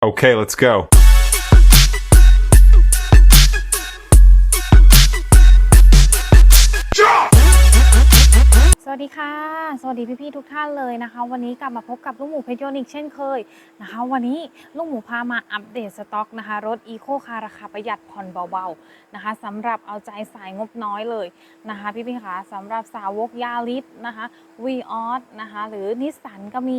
Okay, let's go. สวัสดีค่ะ สวัสดีพี่ๆทุกท่านเลยนะคะ วันนี้กลับมาพบกับลูกหมูเพชรยนต์อีกเช่นเคยนะคะ วันนี้ลูกหมูพามาอัปเดตสต็อกนะคะ รถอีโคคาราคาประหยัดผ่อนเบาๆนะคะสำหรับเอาใจสายงบน้อยเลยนะคะ พี่ๆคะสำหรับสาวกยาริสนะคะวีออสนะคะ หรือนิสสันก็มี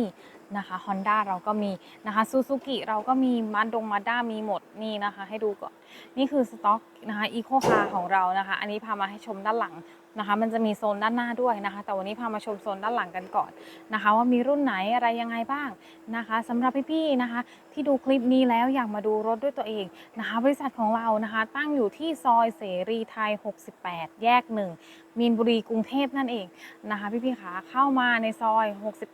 นะคะฮอนด้าเราก็มีนะคะซูซูกิเราก็มีมาดงมาด้ามีหมดนี่นะคะ ให้ดูก่อน นี่คือสต็อกนะคะอีโคคาของเรานะคะ อันนี้พามาให้ชมด้านหลังนะคะ มันจะมีโซนด้านหน้าด้วยนะคะ แต่วันนี้พามาชมโซนด้านหลังกันก่อนนะคะ ว่ามีรุ่นไหนอะไรยังไงบ้างนะคะสำหรับพี่ๆนะคะ ที่ดูคลิปนี้แล้วอยากมาดูรถด้วยตัวเองนะคะ บริษัทของเรานะคะ ตั้งอยู่ที่ซอยเสรีไทย 68 แยก 1 มีนบุรีกรุงเทพนั่นเองนะคะ พี่ๆขาเข้ามาในซอย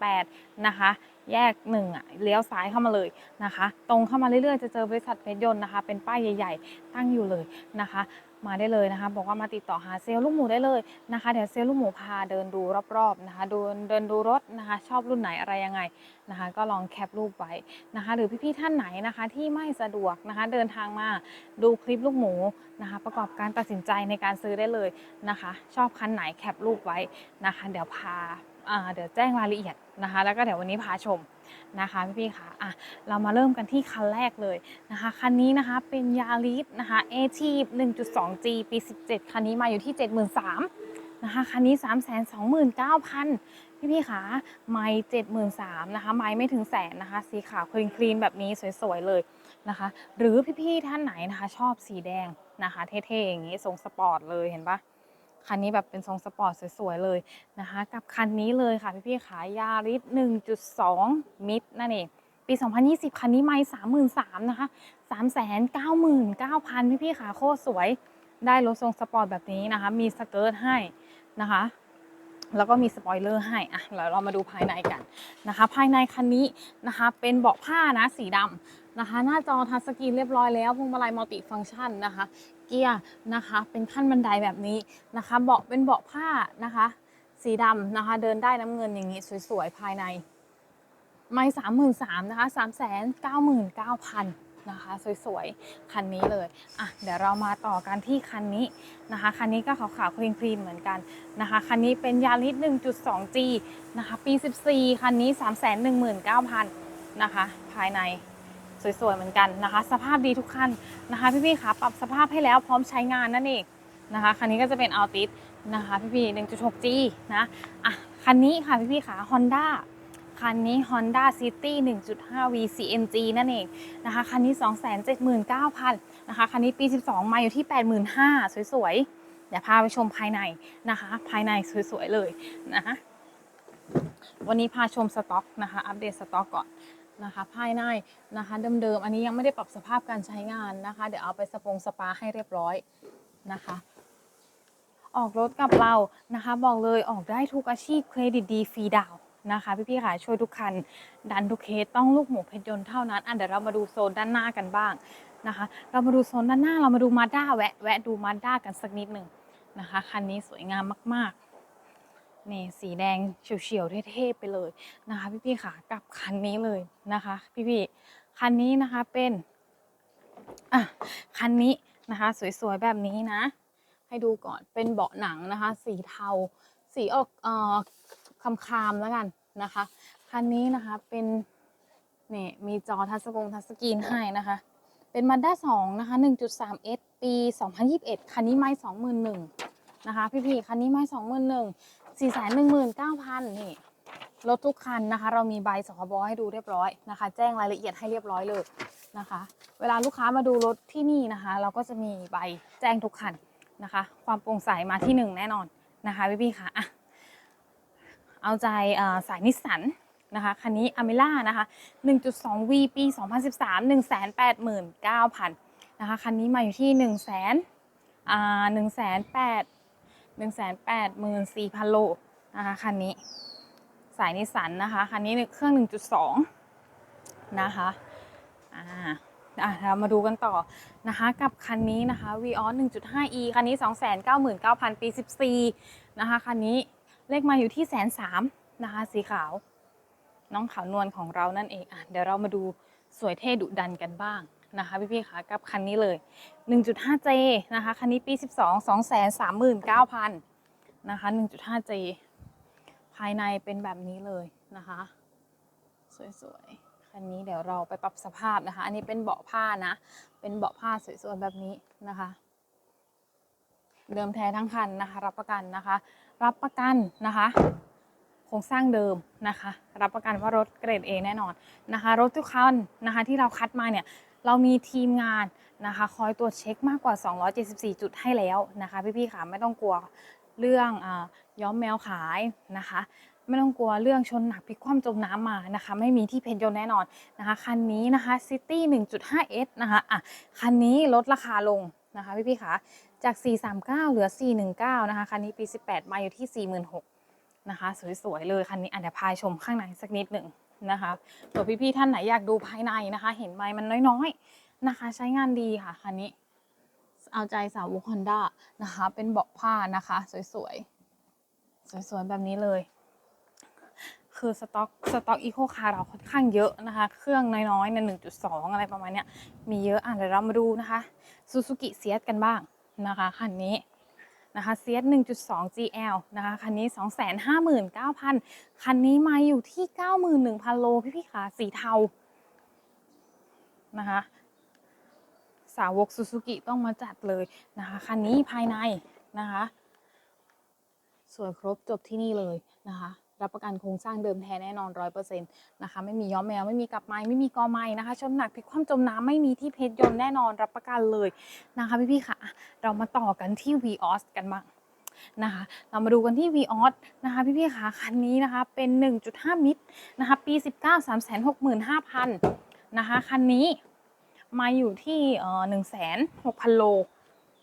68 นะคะแยกหนึ่งอะเลี้ยวซ้ายเข้ามาเลยนะคะ ตรงเข้ามาเรื่อยๆ จะเจอบริษัทเพชรยนต์นะคะ เป็นป้ายใหญ่ ๆ ตั้งอยู่เลยนะคะ มาได้เลยนะคะ บอกว่ามาติดต่อหาเซลล์ลูกหมูได้เลยนะคะ เดี๋ยวเซลล์ลูกหมูพาเดินดูรอบๆนะคะ เดินเดินดูรถนะคะ ชอบรุ่นไหนอะไรยังไงนะคะ ก็ลองแคปรูปไว้นะคะ หรือพี่ๆท่านไหนนะคะที่ไม่สะดวกนะคะ เดินทางมาดูคลิปลูกหมูนะคะ ประกอบการตัดสินใจในการซื้อได้เลยนะคะ ชอบคันไหนแคปรูปไว้นะคะ เดี๋ยวพาอ่า เดี๋ยวแจ้งรายละเอียดนะคะ แล้วก็เดี๋ยววันนี้พาชมนะคะพี่ๆค่ะอะ เรามาเริ่มกันที่คันแรกเลยนะคะ คันนี้นะคะเป็นยาริสนะคะ a t 1.2G ปี 17 คันนี้มาอยู่ที่ 73,000นะคะ คันนี้ 329,000 พี่พี่คะไม่73,000นะคะ ไม่ไม่ถึงแสนนะคะ สีขาวคลีนคลีนแบบนี้สวยๆเลยนะคะ หรือพี่ๆท่านไหนนะคะชอบสีแดงนะคะ เท่ๆอย่างนี้ทรงสปอร์ตเลยเห็นปะ คันนี้แบบเป็นทรงสปอร์ตสวยๆเลยนะคะ กับคันนี้เลยค่ะพี่ๆขายาริส1.2 มิดนั่นเอง ปี 2020 คันนี้ไม่33,000นะคะ 399,000 พี่ๆขาโคตรสวย ได้รถทรงสปอร์ตแบบนี้นะคะ มีสเกิร์ตให้นะคะแล้วก็มีสปอยเลอร์ให้อะเดี๋ยวเรามาดูภายในกันนะคะ ภายในคันนี้นะคะ เป็นเบาะผ้านะสีดำนะคะ หน้าจอทัชสกรีนเรียบร้อยแล้วพวงมาลัยมัลติฟังก์ชันนะคะ เกียร์นะคะ เป็นขั้นบันไดแบบนี้นะคะ เบาะเป็นเบาะผ้านะคะ สีดำนะคะ เดินได้น้ำเงินอย่างนี้สวยๆ ภายใน ไม่สามหมื่นสามนะคะสามแสนเก้าหมื่นเก้าพันนะคะสวยๆ คันนี้เลย อะ เดี๋ยวเรามาต่อกันที่คันนี้นะคะ คันนี้ก็ขาวๆคลีนๆเหมือนกันนะคะ คันนี้เป็นยาริส 1.2G นะคะ ปี 14 คันนี้ 319,000 นะคะ ภายใน สวยๆเหมือนกันนะคะ สภาพดีทุกคันนะคะพี่ๆคะปรับสภาพให้แล้วพร้อมใช้งานนั่นเองนะคะคันนี้ก็จะเป็นอัลติสนะคะพี่ๆ 1.6G นะอะคันนี้ค่ะพี่ๆคะ Honda คันนี้ Honda City 1.5 V CNG นั่นเองนะคะคันนี้ 279,000นะคะคันนี้ปี 12 มาอยู่ที่ 85,000 สวยๆ เดี๋ยวพาไปชมภายในนะคะ ภายในสวยๆ เลยนะคะวันนี้พาชมสต็อกนะคะ อัปเดตสต็อกก่อน นะคะ ภายในนะคะเดิมๆอันนี้ยังไม่ได้ปรับสภาพการใช้งานนะคะ เดี๋ยวเอาไปสปงสปาให้เรียบร้อยนะคะออกรถกับเรานะคะ บอกเลยออกได้ทุกอาชีพเครดิตดีฟรีดาวนะคะ พี่ๆค่ะช่วยทุกคัน ดันทุกเคสต้องลูกหมูเพชรยนต์เท่านั้นอะเดี๋ยวเรามาดูโซนด้านหน้ากันบ้างนะคะ เรามาดูโซนด้านหน้าเรามาดูมาด้าแวะแวะดูมาด้ากันสักนิดหนึ่งนะคะ คันนี้สวยงามมากๆ นี่สีแดงเฉียวๆเท่ๆไปเลยนะคะพี่ๆค่ะกับคันนี้เลยนะคะ พี่ๆคันนี้นะคะเป็นอะคันนี้นะคะสวยๆแบบนี้นะ ให้ดูก่อนเป็นเบาะหนังนะคะ สีเทา สีออกเอ่อคามๆแล้วกันนะคะคันนี้นะคะเป็นนี่มีจอทัชสกงทัชสกรีนให้นะคะ เป็นมาด้าสองนะคะ 1.3S ปี 2021 คันนี้ไม่21,000นะคะพี่ๆคันนี้ไม่21,000 419,000 นี่รถทุกคันนะคะ เรามีใบสคบให้ดูเรียบร้อยนะคะ แจ้งรายละเอียดให้เรียบร้อยเลยนะคะ เวลาลูกค้ามาดูรถที่นี่นะคะ เราก็จะมีใบแจ้งทุกคันนะคะ ความโปร่งใสมาที่หนึ่งแน่นอนนะคะพี่พี่ๆค่ะอะเอาใจสายนิสสันนะคะคันนี้อเมล่านะคะ 1.2V ปี 2013 189,000นะคะคันนี้มาอยู่ที่ 1 0 0 0 0 0อ่า 1 8 4 0 0 0 โลนะคะคันนี้ สายนิสสันนะคะ คันนี้เครื่อง 1.2 นะคะอ่าอะเรามาดูกันต่อนะคะกับคันนี้นะคะ v ีออ 1.5e คันนี้ 299,000 ปี 14 นะคะคันนี้เลขมาอยู่ที่แสนสามนะคะสีขาว น้องขาวนวลของเรานั่นเองอะเดี๋ยวเรามาดูสวยเท่ดุดันกันบ้าง นะคะพี่ๆคะกับคันนี้เลย 1.5J นะคะ คันนี้ปี 12 239,000นะคะ 1.5J ภายในเป็นแบบนี้เลยนะคะ สวยๆ คันนี้เดี๋ยวเราไปปรับสภาพนะคะ อันนี้เป็นเบาะผ้านะ เป็นเบาะผ้าสวยๆ แบบนี้นะคะ เดิมแท้ทั้งคันนะคะ รับประกันนะคะ รับประกันนะคะโครงสร้างเดิมนะคะ รับประกันว่ารถเกรด A แน่นอนนะคะ รถทุกคันนะคะที่เราคัดมาเนี่ย เรามีทีมงานนะคะ คอยตรวจเช็คมากกว่า 274 จุดให้แล้วนะคะ พี่ๆค่ะไม่ต้องกลัวเรื่องอย้อมแมวขายนะคะ ไม่ต้องกลัวเรื่องชนหนักพลิกคว่ำจมน้ำมานะคะ ไม่มีที่เพนยนแน่นอนนะคะ คันนี้นะคะ City 1.5S นะคะอะคันนี้ลดราคาลงนะคะพี่ๆค่ะจาก 439 เหลือ 419 นะคะ คันนี้ปี 18 มาอยู่ที่ 46,000นะคะ สวยๆ เลย คันนี้อันเดี๋ยวพายชมข้างในสักนิดหนึ่ง นะคะเผื่อพี่ๆท่านไหนอยากดูภายในนะคะ เห็นไหมมันน้อยๆนะคะ ใช้งานดีค่ะคันนี้ เอาใจสาวกฮอนด้านะคะ เป็นเบาะผ้านะคะ สวยๆ สวยๆ แบบนี้เลย คือสต็อกสต็อกอีโคคาร์เราค่อนข้างเยอะนะคะ เครื่องน้อยๆในหนึ่งจุดสองอะไรประมาณเนี้ยมีเยอะอะเดี๋ยวเรามาดูนะคะซูซูกิเซียสกันบ้างนะคะคันนี้ นะคะเซียส1.2 GL นะคะ คันนี้ 259,000 คันนี้มาอยู่ที่ 91,000 โล พี่ๆค่ะสีเทา นะคะ สาวกซูซูกิต้องมาจัดเลยนะคะ คันนี้ภายในนะคะ สวยครบจบที่นี่เลยนะคะ รับประกันโครงสร้างเดิมแท้แน่นอนร้อยเปอร์เซ็นต์นะคะไม่มีย้อมแมวไม่มีกลับไม้ไม่มีกอไม้นะคะชนหนักพลิกคว่ำจมน้ำไม่มีที่เพชรยนต์แน่นอนรับประกันเลยนะคะพี่ๆค่ะอะ เรามาต่อกันที่ v ีออสกันบ้างนะคะเรามาดูกันที่ v ีออสนะคะพี่ๆค่ะคันนี้นะคะเป็น 1.5 มิตรนะคะปี 19 3 6 5 0 0 0นะคะคันนี้มาอยู่ที่เอ่อหนึ่งแสนหกพันโล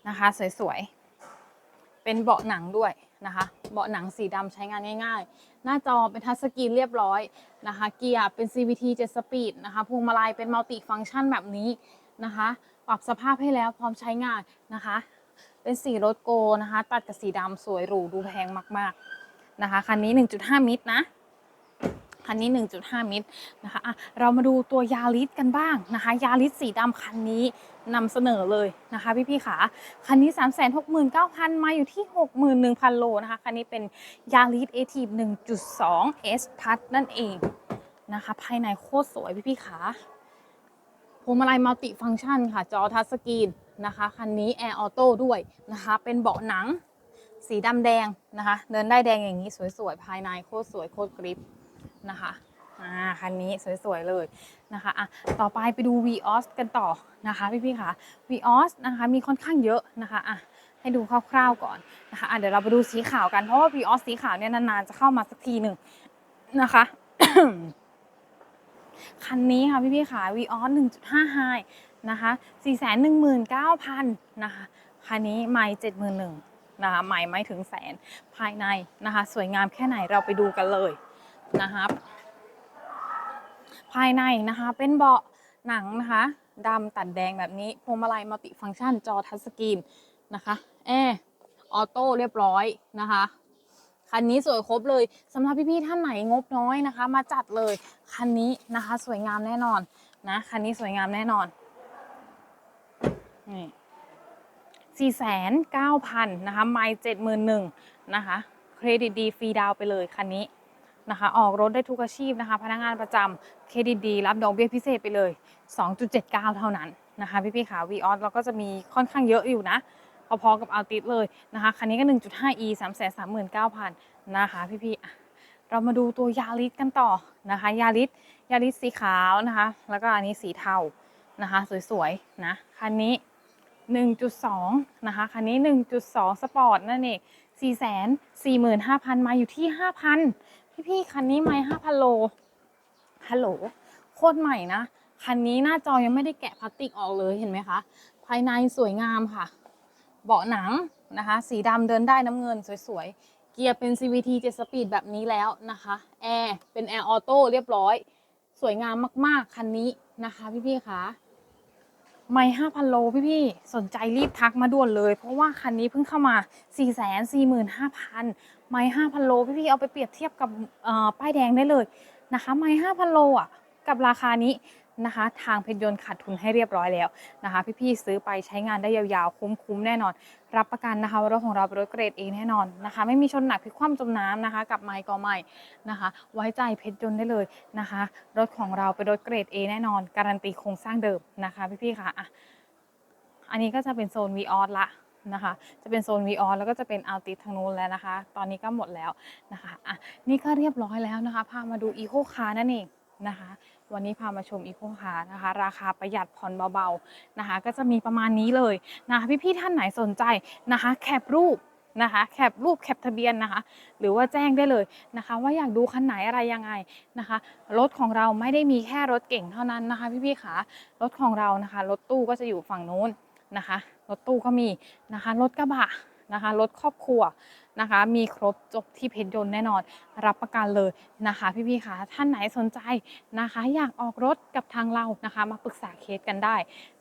นะคะสวยๆ เป็นเบาะหนังด้วย นะคะ เบาะหนังสีดำใช้งานง่าย ๆ หน้าจอเป็นทัชสกรีนเรียบร้อยนะคะ เกียร์เป็น CVT 7 สปีดนะคะ พวงมาลัยเป็นมัลติฟังก์ชันแบบนี้นะคะ ปรับสภาพให้แล้วพร้อมใช้งานนะคะ เป็นสีรถโกนะคะ ตัดกับสีดำสวยหรูดูแพงมากๆนะคะ คันนี้ 1.5 มิตรนะ คันนี้ 1.5 มิตรนะคะะเรามาดูตัวยาริสกันบ้างนะคะ ยาริสสีดำคันนี้นำเสนอเลยนะคะพี่ๆขาคันนี้ 369,000 มาอยู่ที่ 61,000 โลนะคะ คันนี้เป็นยาริสเอทีฟ1.2 S พัทนั่นเองนะคะ ภายในโคตรสวยพี่ๆขาพวงมาลัยมัลติฟัง c t ชันค่ะ จอทัชสกรีนนะคะ คันนี้แอร์ออโต้ด้วยนะคะ เป็นเบาะหนัง สีดำแดงนะคะ เดินได้แดงอย่างนี้สวยๆ ภายในโคตรสวยโคตรกริป นะคะอ่าคันนี้สวยๆเลยนะคะอะต่อไปไปดู Vios กันต่อนะคะพี่ๆค่ะ Vios นะคะมีค่อนข้างเยอะนะคะอะให้ดูคร่าวๆก่อนนะคะอะเดี๋ยวเราไปดูสีขาวกันเพราะว่า Vios สีขาวเนี่ยนานๆจะเข้ามาสักทีหนึ่งนะคะคันนี้ค่ะพี่ๆค่ะ Vios 1.5 High นะคะ419,000นะคะคันนี้ไม่71,000นะคะไม่ไม่ถึงแสนภายในนะคะ สวยงามแค่ไหนเราไปดูกันเลย นะครับ ภายในนะคะเป็นเบาะหนังนะคะดำตัดแดงแบบนี้พวงมาลัยมัลติฟังก์ชันจอทัชสกรีนนะคะแอร์ออโต้เรียบร้อยนะคะคันนี้สวยครบเลยสำหรับพี่ๆท่านไหนงบน้อยนะคะ มาจัดเลยคันนี้นะคะ สวยงามแน่นอนนะคันนี้สวยงามแน่นอนนี่สี่แสนเก้าพันนะคะ ไม่เจ็ดหมื่นหนึ่งนะคะ เครดิตดีฟรีดาวไปเลยคันนี้ นะคะออกรถได้ทุกอาชีพนะคะพนักงานประจำเครดิตดีรับดอกเบี้ยพิเศษไปเลย 2.79 เท่านั้นนะคะพี่ๆขาวีออสเราก็จะมีค่อนข้างเยอะอยู่นะพอๆกับอัลติสเลยนะคะคันนี้ก็ 1.5e 339,000นะคะพี่ๆเรามาดูตัวยาริสกันต่อนะคะยาริสยาริสสีขาวนะคะแล้วก็อันนี้สีเทานะคะสวยๆนะคันนี้ 1.2นะคะคันนี้ 1.2 สปอร์ตนั่นเอง445,000 มาอยู่ที่ 5,000 พี่คันนี้ไม่ห้าพันโล ฮัลโหล โคตรใหม่นะ คันนี้หน้าจอยังไม่ได้แกะพลาสติกออกเลยเห็นไหมคะ ภายในสวยงามค่ะ เบาะหนังนะคะ สีดำเดินได้น้ำเงินสวยๆ เกียร์เป็น CVT 7 Speed แบบนี้แล้วนะคะ แอร์เป็นแอร์ออโต้เรียบร้อย สวยงามมากๆ คันนี้นะคะพี่ๆคะไม่ห้าพันโลพี่ๆสนใจรีบทักมาด่วนเลย เพราะว่าคันนี้เพิ่งเข้ามา 4 4 5 0 0 0 ไม่ห้าพันโลพี่ๆเอาไปเปรียบเทียบกับป้ายแดงได้เลยนะคะ ไม่ห้าพันโลอะกับราคานี้นะคะ ทางเพชรยนต์ขาดทุนให้เรียบร้อยแล้วนะคะ พี่ๆซื้อไปใช้งานได้ยาวๆ คุ้มๆแน่นอน รับประกันนะคะรถของเราเป็นรถเกรดเอแน่นอนนะคะ ไม่มีชนหนักพลิกคว่ำจมน้ำนะคะ กับไมค์ก็ไม่นะคะ ไว้ใจเพชรยนต์ได้เลยนะคะ รถของเราเป็นรถเกรด A แน่นอน การันตีโครงสร้างเดิมนะคะ พี่ๆค่ะอะอันนี้ก็จะเป็นโซน v ีออสละ นะคะ จะเป็นโซน v ีออสแล้วก็จะเป็นอัลติทางนู้นแล้วนะคะ ตอนนี้ก็หมดแล้วนะคะอะนี่ก็เรียบร้อยแล้วนะคะ พามาดูอีโคคาร์นั่นเองนะคะ วันนี้พามาชมอีโคคาร์นะคะ ราคาประหยัดผ่อนเบาๆนะคะ ก็จะมีประมาณนี้เลยนะคะพี่ๆท่านไหนสนใจนะคะ แคปรูปนะคะแคปรูปแคปทะเบียนนะคะ หรือว่าแจ้งได้เลยนะคะ ว่าอยากดูคันไหนอะไรยังไงนะคะรถของเราไม่ได้มีแค่รถเก่งเท่านั้นนะคะ พี่ๆค่ะรถของเรานะคะรถตู้ก็จะอยู่ฝั่งนู้นนะคะ รถตู้ก็มีนะคะ รถกระบะนะคะ รถครอบครัวนะคะ มีครบจบที่เพชรยนต์แน่นอน รับประกันเลยนะคะ พี่ๆค่ะท่านไหนสนใจนะคะ อยากออกรถกับทางเรานะคะ มาปรึกษาเคสกันได้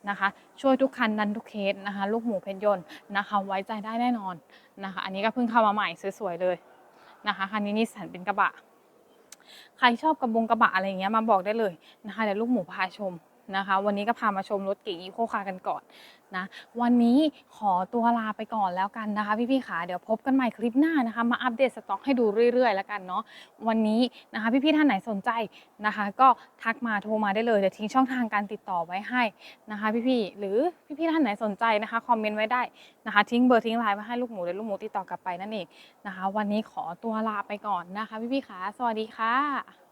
นะคะ ช่วยทุกคันดันทุกเคสนะคะ ลูกหมูเพชรยนต์นะคะ ไว้ใจได้แน่นอนนะคะ อันนี้ก็เพิ่งเข้ามาใหม่สวยๆเลยนะคะคันนี้นิสสันเป็นกระบะ ใครชอบกระบงกระบะอะไรเงี้ยมาบอกได้เลยนะคะเดี๋ยวลูกหมูพาชม นะคะ วันนี้ก็พามาชมรถเก๋งอีโคคากันก่อนนะวันนี้ขอตัวลาไปก่อนแล้วกันนะคะพี่ๆขาเดี๋ยวพบกันใหม่คลิปหน้านะคะ มาอัปเดตสต็อกให้ดูเรื่อยๆ แล้วกันเนาะวันนี้นะคะพี่ๆท่านไหนสนใจนะคะ ก็ทักมาโทรมาได้เลยเดี๋ยวทิ้งช่องทางการติดต่อไว้ให้นะคะ พี่ๆหรือพี่ๆท่านไหนสนใจนะคะคอมเมนต์ไว้ได้นะคะ ทิ้งเบอร์ทิ้งไลน์ไว้ให้ลูกหมูเดี๋ยวลูกหมูติดต่อกลับไปนั่นเองนะคะ วันนี้ขอตัวลาไปก่อนนะคะ พี่ๆขาสวัสดีค่ะ